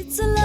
It's a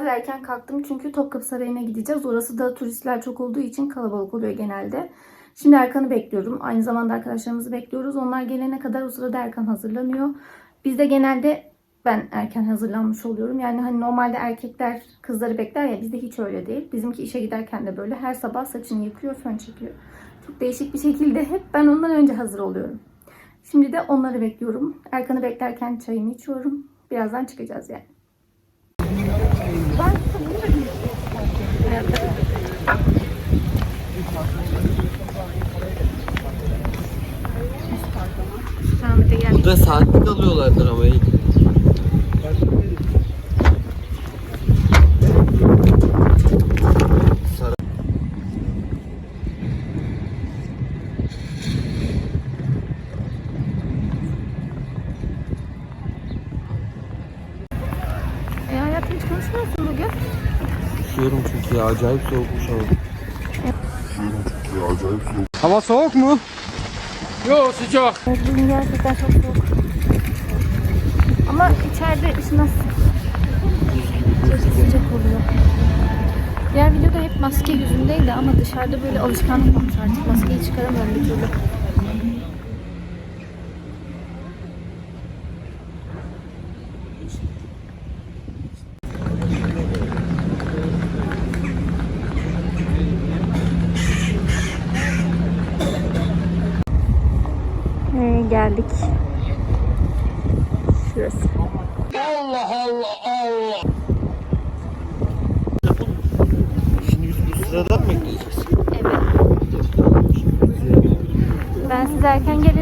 biraz erken kalktım çünkü Topkapı Sarayı'na gideceğiz. Orası da turistler çok olduğu için kalabalık oluyor genelde. Şimdi Erkan'ı bekliyorum. Aynı zamanda arkadaşlarımızı bekliyoruz. Onlar gelene kadar o sırada Erkan hazırlanıyor. Bizde genelde ben erken hazırlanmış oluyorum. Yani hani normalde erkekler kızları bekler ya bizde hiç öyle değil. Bizimki işe giderken de böyle her sabah saçını yıkıyor, fön çekiyor. Çok değişik bir şekilde hep ben ondan önce hazır oluyorum. Şimdi de onları bekliyorum. Erkan'ı beklerken çayımı içiyorum. Birazdan çıkacağız yani. Geldik. Burada saatlik alıyorlardır ama iyi. Saray- E hayatım hiç konuşmuyorsun bugün. Üşüyorum çünkü ya acayip soğukmuş hava. Hava soğuk mu? Evet, bugün gerçekten çok soğuk. Ama içeride ışınaz çok sıcak oluyor. Diğer videoda hep maske yüzündeydi ama dışarıda böyle alışkanlık olmuş artık. Maskeyi çıkaramıyorum bir türlü. Ee, geldik. Şurası. Şimdi biz bu sıradan mı bekleyeceğiz? Evet. Ben size erken gelelim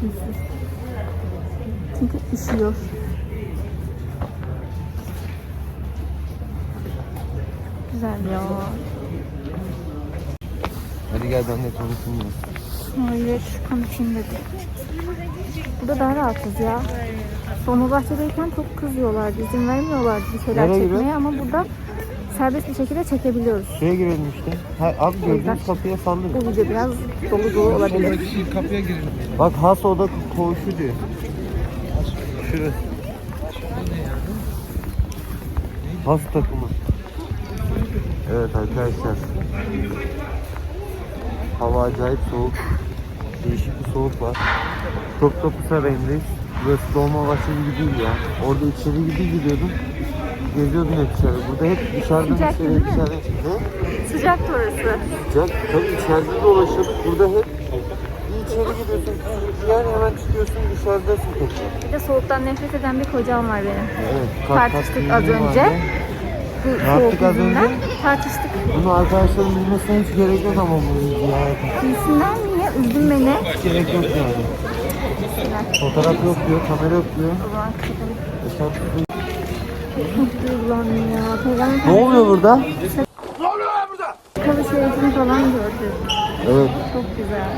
huysuz. Çünkü üşüyor. Güzel ya. Hadi gel ben de konuşayım. Hayır, konuşayım dedi. Burada daha rahatız ya. Dolmabahçe'deyken çok kızıyorlardı, izin vermiyorlardı bir şeyler Nereye çekmeye giriyor? ama burada serbest bir şekilde çekebiliyoruz. Şuraya girelim işte. Ha, abi gördüğünüz kapıya saldırın. Bu video biraz dolu dolu olabilir. Bak has oda koğuşu diyor. Şurası. Has takımı. Evet arkadaşlar. Hava acayip soğuk. Değişik bir soğuk var. Topkapı Sarayı'ndayız. Burası Dolmabahçe gibi değil ya. Orada içeri gibi gidiyordum. Geziyordum hep dışarı. Burada hep dışarıdan Sıcak içeri değil mi? dışarıdan içeri. Sıcak orası. Sıcak. Tabii içeride dolaşıp burada hep bir içeri gidiyorsun. Yani hemen çıkıyorsun dışarıdasın tekrar. Bir de soğuktan nefret eden bir kocam var benim. Evet. kat Tartıştık az önce. Bu Ne soğuk yaptık az yüzünden önce? tartıştık. Bunu arkadaşların bilmesine hiç gerek yok ama bu ya. Giysinler niye? Üzdün beni. Hiç gerek yok yani. Fotoğraf yok diyor, kamera yok diyor. O zaman kapatalım. Çok duygulandım ya. Peygamber Ne oluyor burada? Kalı şeritini falan gördüm. Evet. Çok güzel.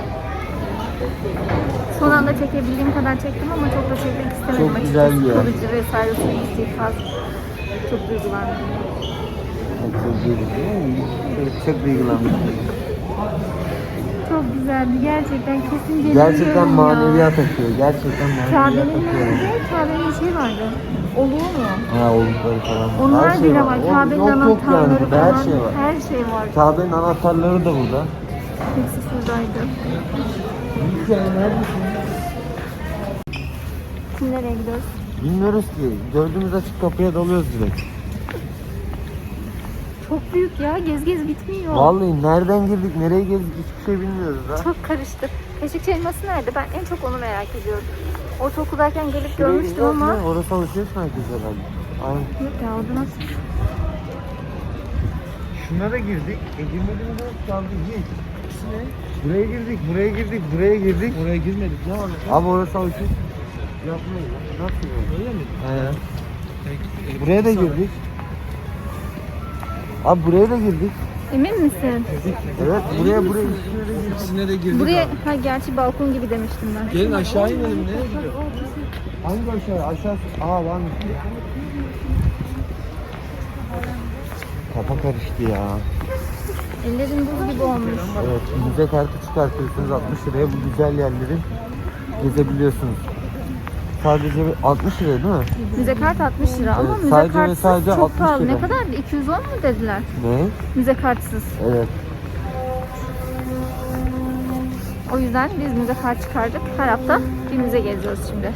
Son anda çekebildiğim kadar çektim ama çok da çekmek istemedim. Çok güzel bir yer. Kalıcı vesaire su istikaz. Çok duygulandım. Çok duygulandım. Çok duygulandım. Çok güzeldi gerçekten kesin gelirim Gerçekten ya. maneviyat akıyor. Gerçekten maneviyat Kabe'nin akıyor. önünde Kabe'nin şey vardı. Oluyor mu? Ha oldukları falan. Onlar Her şey bile var. Oğlum, Kabe'nin yok, yok yani anahtarları burada, falan. Her şey var. Her şey var. Kabe'nin anahtarları da burada. Hepsi şuradaydı. Şimdi nereye gidiyoruz? Bilmiyoruz ki. Gördüğümüz açık kapıya dalıyoruz direkt. Çok büyük ya. Gez gez bitmiyor. Vallahi nereden girdik, nereye girdik hiçbir şey bilmiyoruz ha. Çok karıştı. Beşikçi elması nerede? Ben en çok onu merak ediyorum. Ortaokuldayken gelip Şuraya görmüştüm ama. ya, Orası alışveriş merkezi herhalde. Aynen. Yok ya orada nasıl? Şuna da girdik. E girmediğimiz yok kaldı. Git. Buraya girdik, buraya girdik, buraya girdik. Oraya girmedik. Ne var? Abi orası alışveriş. Yapmayın ya. Nasıl böyle? Öyle mi? He. Buraya da girdik. Abi buraya da girdik. Emin misin? Evet, buraya buraya. İkisine de girdik Buraya abi. ha gerçi balkon gibi demiştim ben. Gelin aşağı inelim nereye gidiyor? Hangi aşağı? Aşağısı. Aa varmış. Kafa karıştı ya. Ellerim buz gibi olmuş. Evet, müze kartı çıkartıyorsunuz 60 liraya bu güzel yerleri gezebiliyorsunuz. Sadece bir- 60 lira değil mi? Müze kart 60 lira ama Evet, müze sadece ve kartsız sadece çok 60 pahalı. lira. Ne kadardı? 210 mu dediler? Ne? Müze kartsız. Evet. O yüzden biz müze kart çıkardık. Her hafta bir müze geziyoruz şimdi.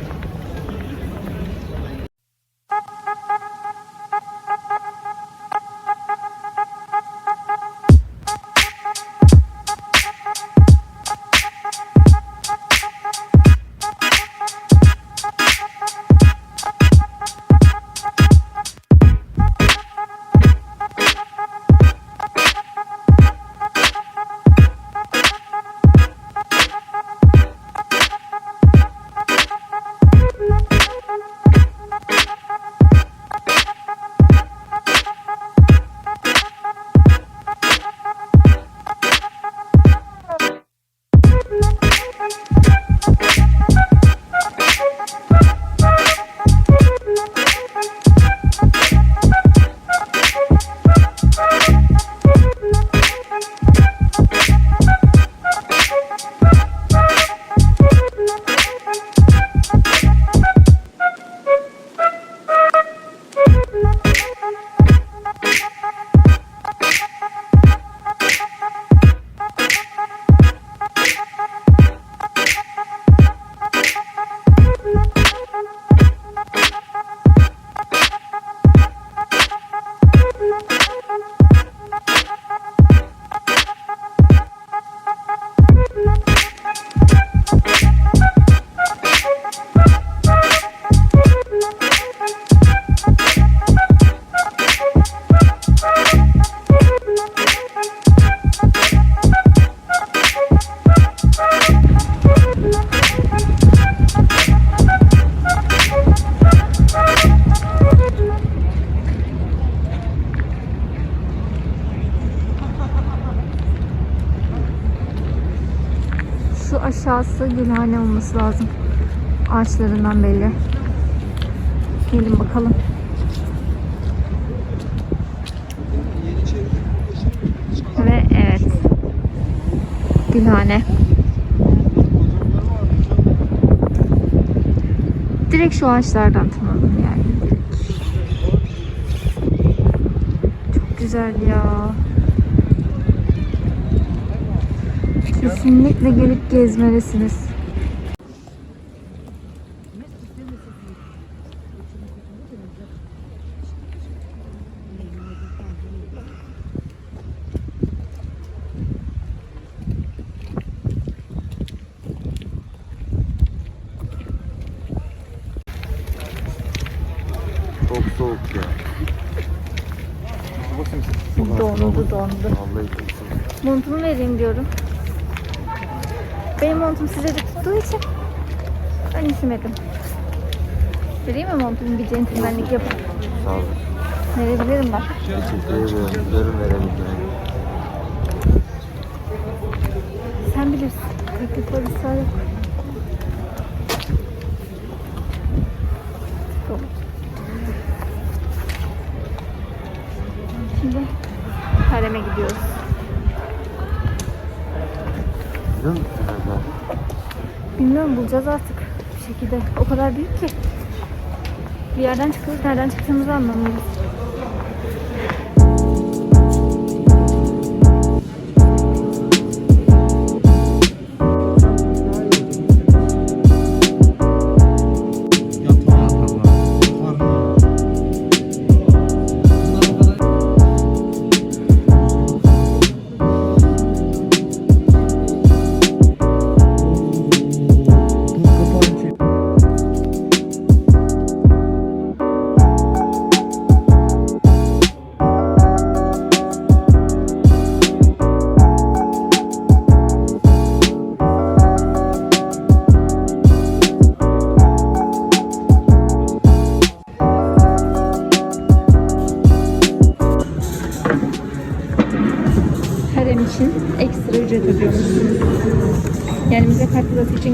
Olması lazım. Ağaçlarından belli. Gelin bakalım. Ve evet. Gülhane. Direkt şu ağaçlardan tanıdım yani. Çok güzel ya. Kesinlikle gelip gezmelisiniz. Çok soğuk ya. Vallahi soğuk. Montumu vereyim diyorum. Benim montum size de tuttuğu için ben üşümedim. Vereyim mi montumu bir centilmenlik yapıp? Sağ olun. Verebilirim bak. Teşekkür ederim. Verebilirim. Sen bilirsin. Teklif var ısrar yok. Bulacağız artık bir şekilde. O kadar büyük ki. Bir yerden çıkıyoruz, nereden çıktığımızı anlamıyoruz.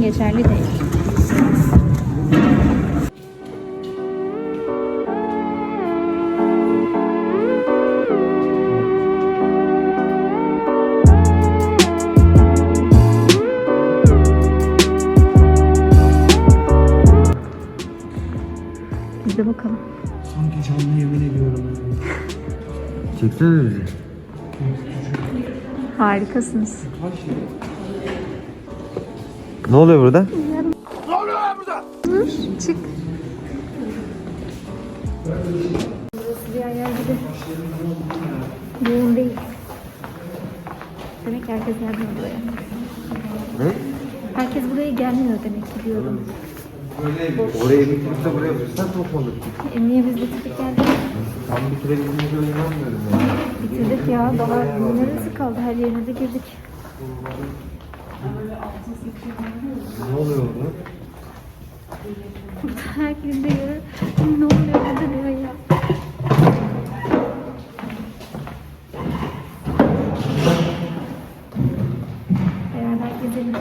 Geçerli değil. Biz de bakalım. Sanki canlı yemin ediyorum. Çeksene bizi. Harikasınız. Ne oluyor burada? Dur, çık. Burası diğer yer gibi. Yoğun değil. Demek ki herkes gelmiyor buraya. Ne? Herkes buraya gelmiyor demek ki diyorum. Oraya bitirip de buraya fırsat mı olur? E niye biz bitirdik geldik? Tam bitirebildiğimize inanmıyorum ya. Bitirdik ya. Daha neresi kaldı? Her yerine de girdik. Ne oluyor orada? Herkes de görür. Ne oluyor burada diyor ya. Beraber gezelim.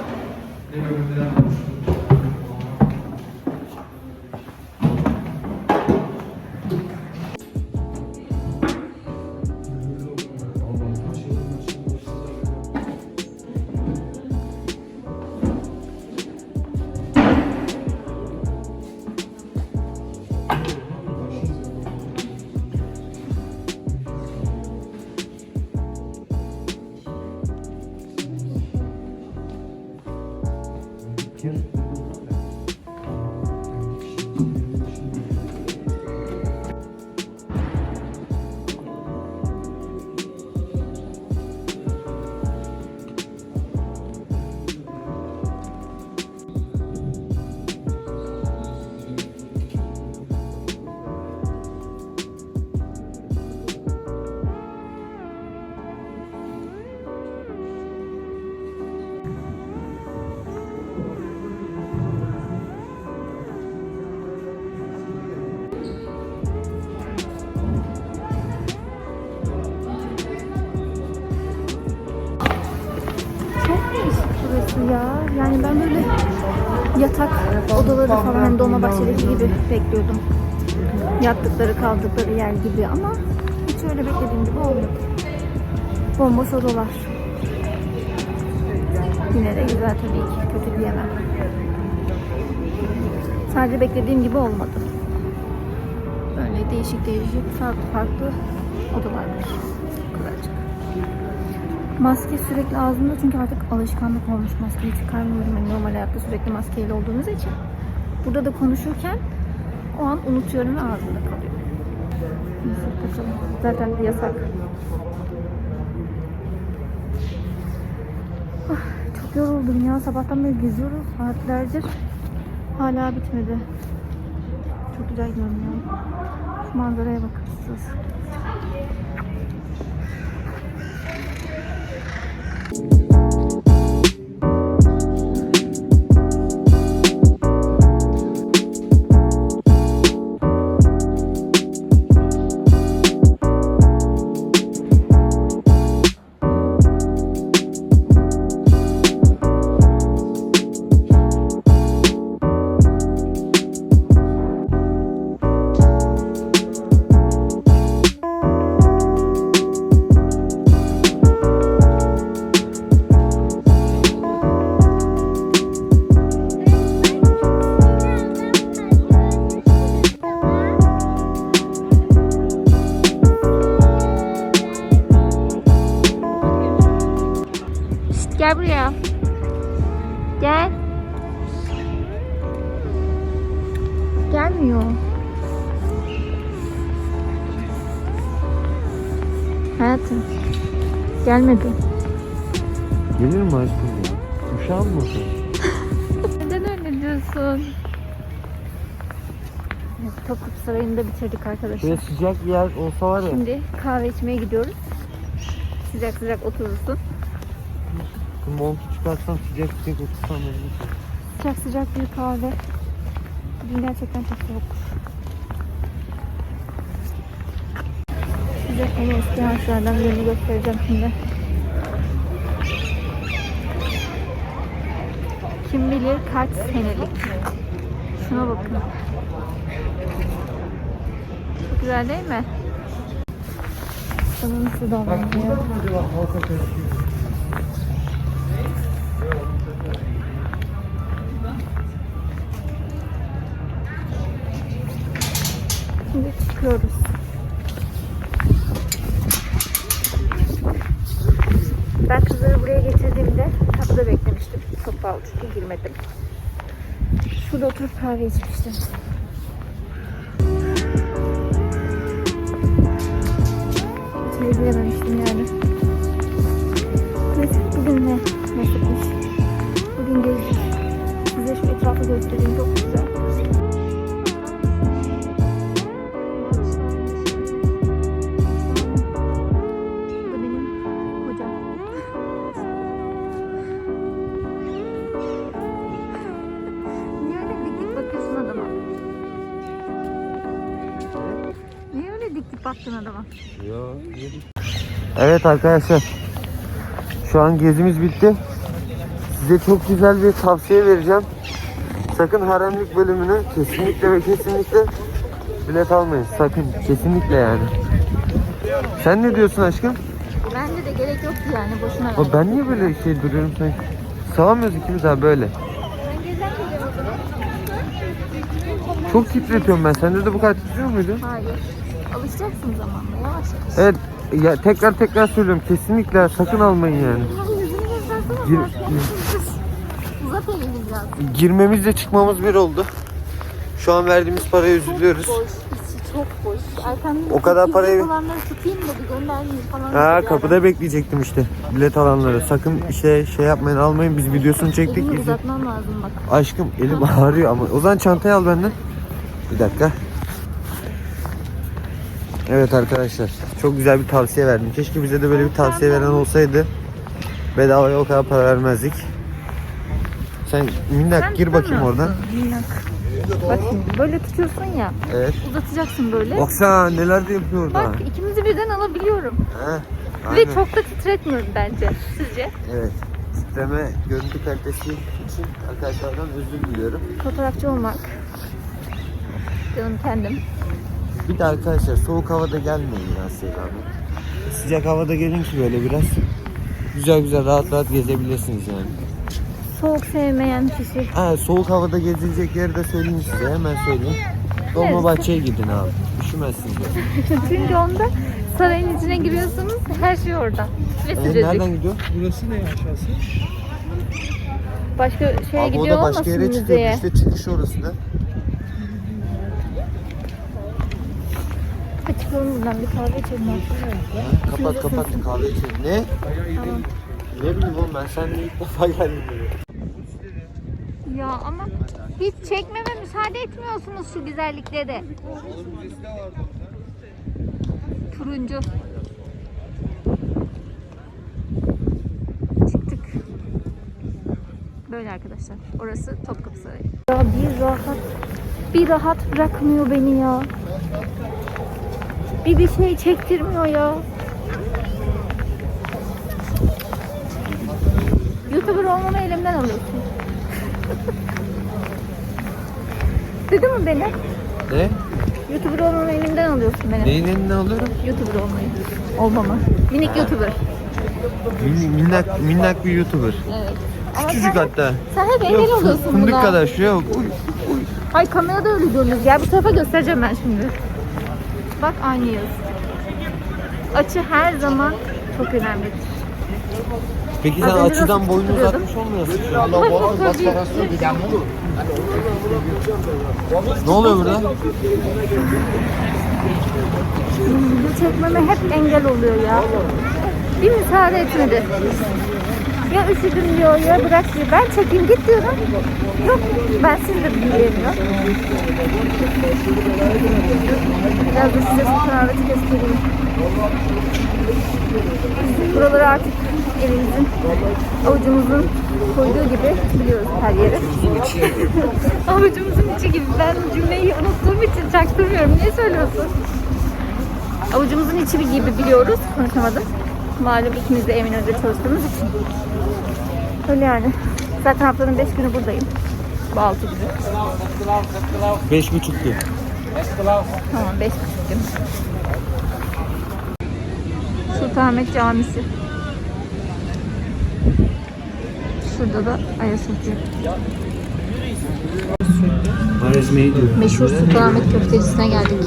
Yatak odaları falan hani Dolmabahçe'deki gibi bekliyordum. Yattıkları kaldıkları yer gibi ama hiç öyle beklediğim gibi olmadı. Bomboş odalar. Yine de güzel tabii ki. Kötü diyemem. Sadece beklediğim gibi olmadı. Böyle değişik değişik farklı farklı odalar var. Maske sürekli ağzımda çünkü artık alışkanlık olmuş maskeyi çıkarmıyorum. Yani normal hayatta sürekli maskeyle olduğumuz için. Burada da konuşurken o an unutuyorum ve ağzımda kalıyor. Zaten yasak. Ah, çok yoruldum ya. Sabahtan beri geziyoruz saatlerdir. Hala bitmedi. Çok güzel görünüyor. Şu manzaraya bakın siz. Thank you. Gelmedi. Gelir mi aşkım ya? Uşağım mı? Neden öyle diyorsun? Evet, Topkapı Sarayı'nı da bitirdik arkadaşlar. Böyle sıcak bir yer olsa var ya. Şimdi kahve içmeye gidiyoruz. Sıcak sıcak oturursun. Şu montu çıkarsam sıcak sıcak otursam ben Sıcak sıcak bir kahve. Bugün gerçekten çok soğuk. Size en eski harçlardan birini göstereceğim şimdi. Kim bilir kaç senelik. Şuna bakın. Çok güzel değil mi? Sana nasıl davranıyor? Şimdi çıkıyoruz. Ben kızları buraya getirdiğimde kapıda beklemiştim. Çok pahalı çünkü girmedim. Şurada oturup kahve içmiştim. İçeri girememiştim yani. Neyse bugün ne nasipmiş. Bugün gezdik. Size şu etrafı göstereyim çok Evet arkadaşlar. Şu an gezimiz bitti. Size çok güzel bir tavsiye vereceğim. Sakın haremlik bölümünü kesinlikle ve kesinlikle bilet almayın. Sakın. Kesinlikle yani. Sen ne diyorsun aşkım? Bence de gerek yoktu yani boşuna. Ama ben niye böyle şey duruyorum sen? Sağlamıyoruz ikimiz abi böyle. Çok titretiyorum ben. Sende de bu kadar titriyor muydu? Hayır. Alışacaksın zamanla yavaş yavaş. Evet. Ya tekrar tekrar söylüyorum. Kesinlikle sakın almayın yani. Gir- sus. Uzat elini biraz. Girmemizle çıkmamız bir oldu. Şu an verdiğimiz paraya üzülüyoruz. Boş. içi çok boş. Erkan'ın O kadar parayı- olanları tutayım dedi göndermeyeyim falan. Ha kapıda bekleyecektim işte bilet alanları. Sakın şey şey yapmayın almayın. Biz videosunu çektik. İzle- uzatmam lazım bak. Aşkım elim ağrıyor ama. O zaman çantayı al benden. Bir dakika. Evet arkadaşlar. Çok güzel bir tavsiye verdim. Keşke bize de böyle bir tavsiye veren olsaydı. Bedavaya o kadar para vermezdik. Sen minnak Sen gir bakayım oradan. Minnak. Bak şimdi böyle tutuyorsun ya. Evet. Uzatacaksın böyle. Baksana neler de yapıyor orada. Bak ikimizi birden alabiliyorum. He, Ve çok da titretmiyorum bence. Sizce? Evet. Titreme görüntü kalitesi için arkadaşlardan özür diliyorum. Fotoğrafçı olmak. Canım kendim. Bir de arkadaşlar soğuk havada gelmeyin ya Seyran'a. Sıcak havada gelin ki böyle biraz güzel güzel rahat rahat gezebilirsiniz yani. Soğuk sevmeyen kişi. Ha, soğuk havada gezilecek yeri de söyleyeyim size hemen söyleyeyim. Dolmabahçe'ye gidin abi. Üşümezsiniz. Çünkü onda sarayın içine giriyorsunuz her şey orada. Ve Ee, sıcacık. nereden gidiyor? Burası ne aşağısı? Başka şeye Abi o gidiyor da başka olmasın yere çıkıyor. müzeye? İşte çıkış orası da. Açıklayalım buradan bir kahve içelim. Ha, kapat kapat kahve içelim. Ne? Tamam. Ne bileyim oğlum ben seninle ilk defa geldim buraya. Ya ama hiç çekmeme müsaade etmiyorsunuz şu güzelliklere. Turuncu. Çıktık. Böyle arkadaşlar. Orası Topkapı Sarayı. Ya bir rahat, bir rahat bırakmıyor beni ya. Bir bir şey çektirmiyor ya. YouTuber olmamı elimden alıyorsun. Duydun mu beni? Ne? YouTuber olmamı elimden alıyorsun beni. Neyin elinden alıyorum? YouTuber olmayı. Olmamı. Minik YouTuber. Min- minnak, minnak bir YouTuber. Evet. Ama Küçücük sen, hatta. sen hep engel oluyorsun fındık buna. kadar şu yok. Uy. Ay kamerada öyle görünüyoruz. Gel bu tarafa göstereceğim ben şimdi. Bak aynıyız. Açı her zaman çok önemlidir. Peki Az sen önce açıdan nasıl boyunu tutturuyordun? uzatmış olmuyorsun şu an. Tabii. Ne oluyor burada? Bu çekmeme hep engel oluyor ya. Bir müsaade etmedi. Ya üşüdüm diyor ya bırak diyor. Ben çekeyim git diyorum. Yok ben siz de dinleyemiyor. Biraz da size fotoğrafı göstereyim. Buraları artık elimizin, avucumuzun koyduğu gibi biliyoruz her yeri. avucumuzun içi gibi. Ben cümleyi unuttuğum için çaktırmıyorum. Niye söylüyorsun? Avucumuzun içi gibi biliyoruz. Konuşamadım. Malum ikimiz de Eminönü'nde çalıştığımız için. Öyle yani. Zaten haftanın 5 günü buradayım. Bu 6 günü. Beş buçuk gün. Tamam 5 gün. Sultanahmet Camisi. Şurada da Ayasofya. Meşhur Sultanahmet köftecisine geldik.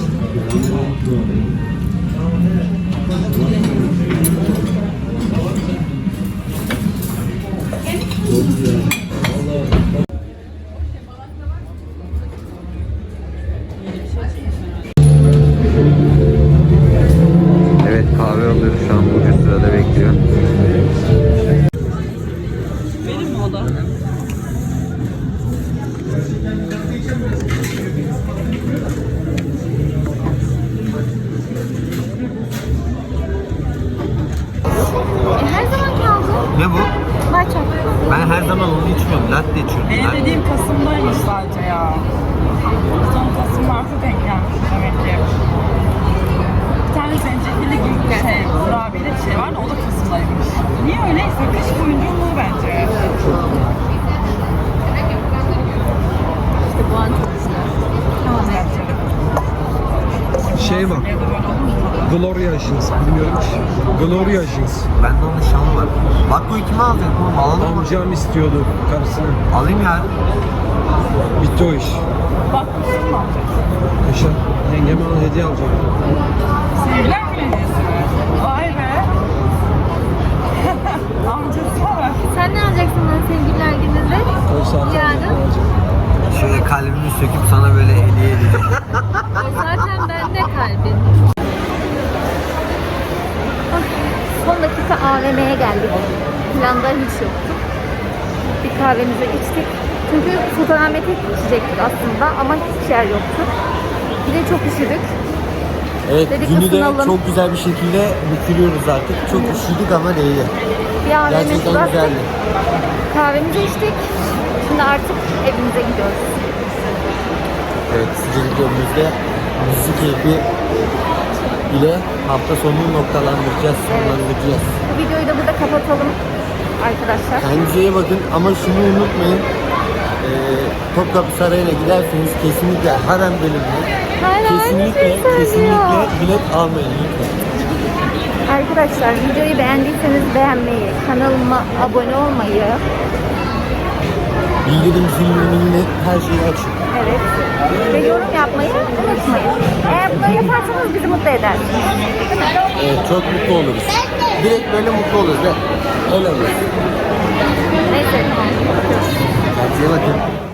Gloria Jeans. Bende onun şanı var. Bak bu kime alacak oğlum? Alalım mı? Amcam istiyordu karısını. Alayım ya. Bitti o iş. Bak kusur mu alacaksın? Yaşa. Yengem bana hediye alacak. Sevgiler mi hediyesi? Vay be. Amcası var. Sen ne alacaksın lan sevgililer gününde? O zaten Yarın. alacak. Şöyle kalbimi söküp sana böyle hediye edeceğim. O zaten bende kalbin. Ah, Son dakika AVM'ye geldik. Planda hiç yoktu. Bir kahvemizi içtik. Çünkü Sultanahmet'e gidecektik aslında ama hiç yer yoktu. Bir de çok üşüdük. Evet Dedik günü de ısınalım. çok güzel bir şekilde bitiriyoruz artık. Çok üşüdük ama değdi. Bir AVM Gerçekten bastık. güzeldi. Kahvemizi içtik. Şimdi artık evimize gidiyoruz. Evet sıcacık önümüzde müzik keyfi ile hafta sonunu noktalandıracağız, sonlandıracağız. Bu videoyu da burada kapatalım arkadaşlar. Kendinize bakın ama şunu unutmayın. Topkapı Sarayı'na giderseniz kesinlikle harem bölümüne kesinlikle şeyi kesinlikle bilet almayın lütfen. Arkadaşlar videoyu beğendiyseniz beğenmeyi, kanalıma abone olmayı, Bildirim zilini her şeyi açın. evet ve yorum yapmayı unutmayın. Eğer bunları yaparsanız bizi mutlu edersiniz. Evet, çok mutlu oluruz. Direkt böyle mutlu oluruz. Öyle olur. Neyse. Kendinize bakın.